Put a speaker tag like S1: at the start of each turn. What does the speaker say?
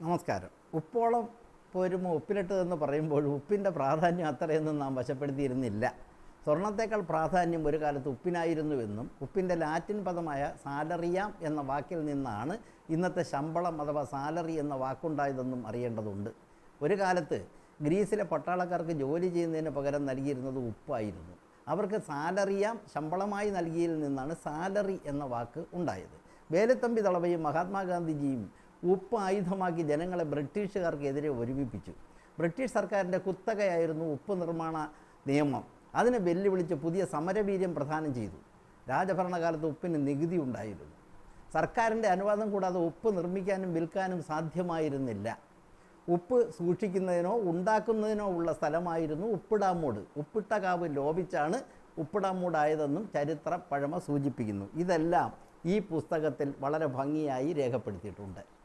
S1: നമസ്കാരം. ഉപ്പോളം പോരുമ്പോൾ ഉപ്പിലിട്ട് എന്ന് പറയുമ്പോൾ ഉപ്പിന്റെ പ്രാധാന്യം അത്രയൊന്നും നാം വശപ്പെടുത്തിയിരുന്നില്ല. സ്വർണത്തേക്കാൾ പ്രാധാന്യം ഒരു കാലത്ത് ഉപ്പിനായിരുന്നുവെന്നും ഉപ്പിന്റെ ലാറ്റിൻ പദമായ സാലറിയാം എന്ന വാക്കിൽ നിന്നാണ് ഇന്നത്തെ ശമ്പളം അഥവാ സാലറി എന്ന വാക്കുണ്ടായതെന്നും അറിയേണ്ടതുണ്ട്. ഒരു കാലത്ത് ഗ്രീസിലെ പട്ടാളക്കാർക്ക് ജോലി ചെയ്യുന്നതിന് പകരം നൽകിയിരുന്നത് ഉപ്പായിരുന്നു. അവർക്ക് സാലറിയാം ശമ്പളമായി നൽകിയതിൽ നിന്നാണ് സാലറി എന്ന വാക്ക് ഉണ്ടായത്. വേലത്തമ്പി തളവയും മഹാത്മാഗാന്ധിജിയും ഉപ്പ് ആയുധമാക്കി ജനങ്ങളെ ബ്രിട്ടീഷുകാർക്കെതിരെ ഒരുമിപ്പിച്ചു. ബ്രിട്ടീഷ് സർക്കാരിന്റെ കുത്തകയായിരുന്നു ഉപ്പ് നിർമ്മാണ നിയമം. അതിനെ വെല്ലുവിളിച്ച് പുതിയ സമരവീര്യം പ്രദാനം ചെയ്തു. രാജഭരണകാലത്ത് ഉപ്പിന് നികുതി ഉണ്ടായിരുന്നു. സർക്കാരിന്റെ അനുവാദം കൂടാതെ ഉപ്പ് നിർമ്മിക്കാനും വിൽക്കാനും സാധ്യമായിരുന്നില്ല. ഉപ്പ് സൂക്ഷിക്കുന്നതിനോ ഉണ്ടാക്കുന്നതിനോ ഉള്ള സ്ഥലമായിരുന്നു ഉപ്പിടാമൂട്. ഉപ്പിട്ടകാവ് ലോപിച്ചാണ് ഉപ്പിടാമൂടായതെന്നും ചരിത്ര പഴമ സൂചിപ്പിക്കുന്നു. ഇതെല്ലാം ഈ പുസ്തകത്തിൽ വളരെ ഭംഗിയായി രേഖപ്പെടുത്തിയിട്ടുണ്ട്.